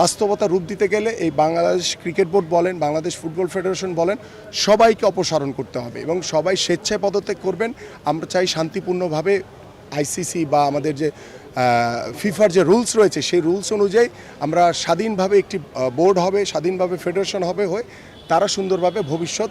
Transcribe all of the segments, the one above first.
বাস্তবতা রূপ দিতে গেলে এই বাংলাদেশ ক্রিকেট বোর্ড বলেন, বাংলাদেশ ফুটবল ফেডারেশন বলেন, সবাইকে অপসারণ করতে হবে এবং সবাই স্বেচ্ছায় পদত্যাগ করবেন। আমরা চাই শান্তিপূর্ণভাবে আইসিসি বা আমাদের যে ফিফার যে রুলস রয়েছে, সেই রুলস অনুযায়ী আমরা স্বাধীনভাবে একটি বোর্ড হবে, স্বাধীনভাবে ফেডারেশন হবে হয়ে তারা সুন্দরভাবে ভবিষ্যৎ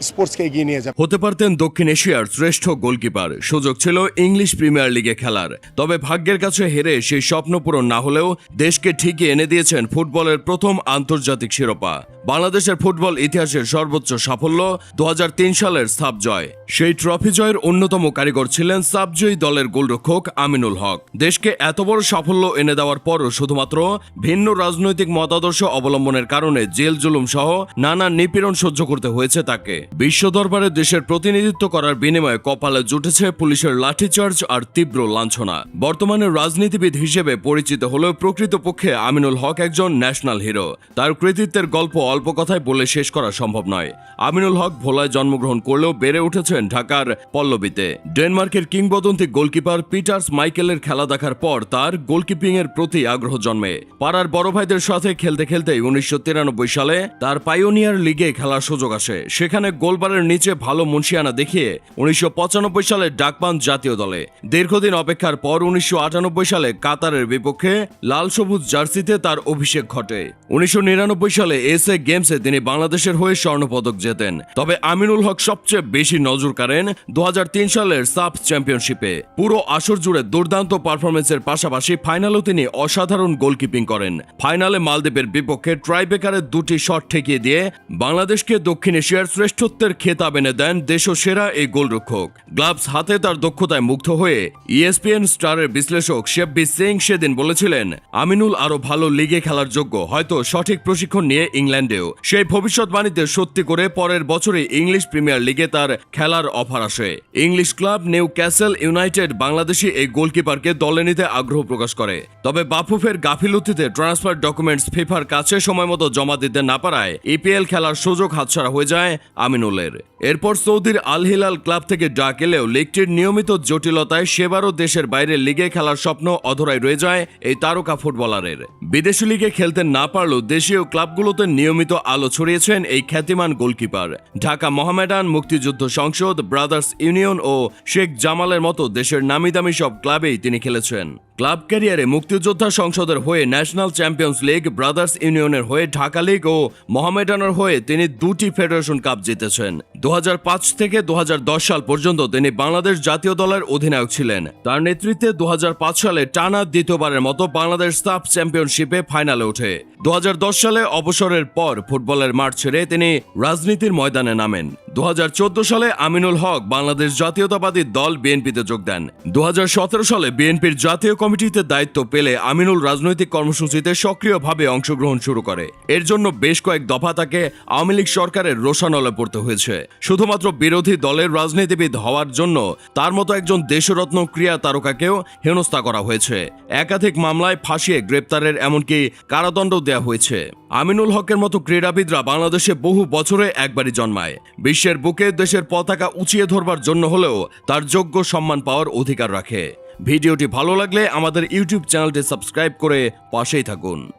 স্পোর্টসকে এগিয়ে নিয়ে যাবে। হতে পারতেন দক্ষিণ এশিয়ার শ্রেষ্ঠ গোলকিপার। সুযোগ ছিল ইংলিশ প্রিমিয়ার লিগে খেলার। তবে ভাগ্যের কাছে হেরে সেই স্বপ্ন পূরণ না হলেও দেশকে ঠিকই এনে দিয়েছেন ফুটবলের প্রথম আন্তর্জাতিক শিরোপা। বাংলাদেশের ফুটবল ইতিহাসের সর্বোচ্চ সাফল্য দু হাজার তিন সালের সাব জয়। সেই ট্রফি জয়ের অন্যতম কারিগর ছিলেন সাবজয়ী দলের গোলরক্ষক আমিনুল হক। দেশকে এত বড় সাফল্য এনে দেওয়ার পরও শুধুমাত্র ভিন্ন রাজনৈতিক মতাদর্শ অবলম্বনের কারণে জেল জুলুম সহ নানা নিপীড়ন সহ্য করতে হয়েছে তাকে। বিশ্ব দরবারে দেশের প্রতিনিধিত্ব করার বিনিময়ে কপালে জুটেছে পুলিশের লাঠিচার্জ আর তীব্র লাঞ্ছনা। বর্তমানে রাজনীতিবিদ হিসেবে পরিচিত হলেও প্রকৃতপক্ষে আমিনুল হক একজন ন্যাশনাল হিরো। তার কৃতিত্বের গল্প অল্প কথায় বলে শেষ করা সম্ভব নয়। আমিনুল হক ভোলায় জন্মগ্রহণ করলেও বেড়ে উঠেছেন ঢাকার পল্লবীতে। ডেনমার্কের কিংবদন্তি গোলকিপার পিটার্স মাইকেলের খেলা দেখার পর তার গোলকিপিং এর প্রতি আগ্রহ জন্মে। পাড়ার বড় ভাইদের সাথে খেলতে খেলতে উনিশশো তিরানব্বই সালে তার পাইওনিয়ার লিগে খেলার সুযোগ আসে। সেখানে গোলবারের নিচে ভালো মুন্সিয়ানা দেখিয়ে উনিশশো পঁচানব্বই সালে ডাক পান জাতীয় দলে। দীর্ঘদিন অপেক্ষার পর উনিশশো আটানব্বই সালে কাতারের বিপক্ষে লাল সবুজ জার্সিতে তার অভিষেক ঘটে। উনিশশো নিরানব্বই সালে এসএ গেমসে তিনি বাংলাদেশের হয়ে স্বর্ণপদক জেতেন। তবে আমিনুল হক সবচেয়ে বেশি নজর কাড়েন দু সালের সাফ চ্যাম্পিয়নশিপে। পুরো আসর জুড়ে দুর্দান্ত পারফরমেন্সের পাশাপাশি ফাইনালেও তিনি অসাধারণ গোলকিপিং করেন। ফাইনালে মালদ্বীপের বিপক্ষে ট্রাইবেকারের দুটি শট ঠেকিয়ে দিয়ে বাংলাদেশকে দক্ষিণ এশিয়ার শ্রেষ্ঠত্বের খেতাব এনে দেন দেশসেরা এই গোলরক্ষক। গ্লাভস হাতে তার দক্ষতায় মুগ্ধ হয়ে ইএসপিএন স্টারের বিশ্লেষক শেব্বি সিং সেদিন বলেছিলেন, আমিনুল আরও ভালো লিগে খেলার যোগ্য, হয়তো সঠিক প্রশিক্ষণ নিয়ে ইংল্যান্ডেও সেই ভবিষ্যৎবাণীতে সত্যি করে পরের বছরে ইংলিশ প্রিমিয়ার লিগে তার খেলার অফার আসে। English club Newcastle United Bangladeshi এই গোলকিপারকে দলে নিতে আগ্রহ প্রকাশ করে। তবে বাফুফের গাফিলতিতে ট্রান্সফার ডকুমেন্টস ফিফার কাছে সময় মতো জমা দিতে না পারায় ইপিএল খেলার সুযোগ হাতছাড়া হয়ে যায় আমিনুলের। এরপর সৌদির আল হিলাল ক্লাব থেকে ডাক এলেও লিগটির নিয়মিত জটিলতায় সেবারও দেশের বাইরে লিগে খেলার স্বপ্ন অধরাই রয়ে যায় এই তারকা ফুটবলারের। বিদেশি লিগে খেলতে না পারলেও দেশীয় ক্লাবগুলোতে নিয়মিত আলো ছড়িয়েছেন এই খ্যাতিমান গোলকিপার। ঢাকা মোহামেডান মুক্তিযুদ্ধ সংসদ, ব্রাদার্স ইউনিয়ন ও শেখ জামালের মতো দেশের নামিদামি সব ক্লাবেই তিনি খেলেছেন। ক্লাব ক্যারিয়ারে মুক্তিযোদ্ধা সংসদের হয়ে ন্যাশনাল চ্যাম্পিয়ন্স লিগ, ব্রাদার্স ইউনিয়নের হয়ে ঢাকা লিগ ও মোহামেডানের হয়ে তিনি দুটি ফেডারেশন কাপ জিতেছেন। দু হাজার পাঁচ থেকে দু হাজার দশ সাল পর্যন্ত তিনি বাংলাদেশ জাতীয় দলের অধিনায়ক ছিলেন। তার নেতৃত্বে দু হাজার পাঁচ সালে টানা দ্বিতীয়বারের মতো বাংলাদেশ সাফ চ্যাম্পিয়নশিপে ফাইনালে ওঠে। দু হাজার দশ সালে অবসরের পর ফুটবলের মাঠ ছেড়ে তিনি রাজনীতির ময়দানে নামেন। দু হাজার চোদ্দ সালে আমিনুল হক বাংলাদেশ জাতীয়তাবাদী দল বিএনপিতে যোগ দেন। দু হাজার সতেরো সালে বিএনপির জাতীয় কমিটিতে দায়িত্ব পেলে আমিনুল রাজনৈতিক কর্মসূচিতে সক্রিয়ভাবে অংশগ্রহণ শুরু করে। এর জন্য বেশ কয়েক দফা তাকে আওয়ামী লীগ সরকারের রোষানলে পড়তে হয়েছে। শুধুমাত্র বিরোধী দলের রাজনীতিবিদ হওয়ার জন্য তার মতো একজন দেশরত্ন ক্রিয়া তারকাকেও হেনস্থা করা হয়েছে। একাধিক মামলায় ফাঁসিয়ে গ্রেপ্তারের এমনকি কারাদণ্ড দেওয়া হয়েছে। আমিনুল হকের মতো ক্রীড়াবিদরা বাংলাদেশে বহু বছরে একবারই জন্মায়। বিশ্বের বুকে দেশের পতাকা উঁচিয়ে ধরবার জন্য হলেও তার যোগ্য সম্মান পাওয়ার অধিকার রাখে। ভিডিওটি ভালো লাগলে আমাদের ইউটিউব চ্যানেলটি সাবস্ক্রাইব করে পাশেই থাকুন।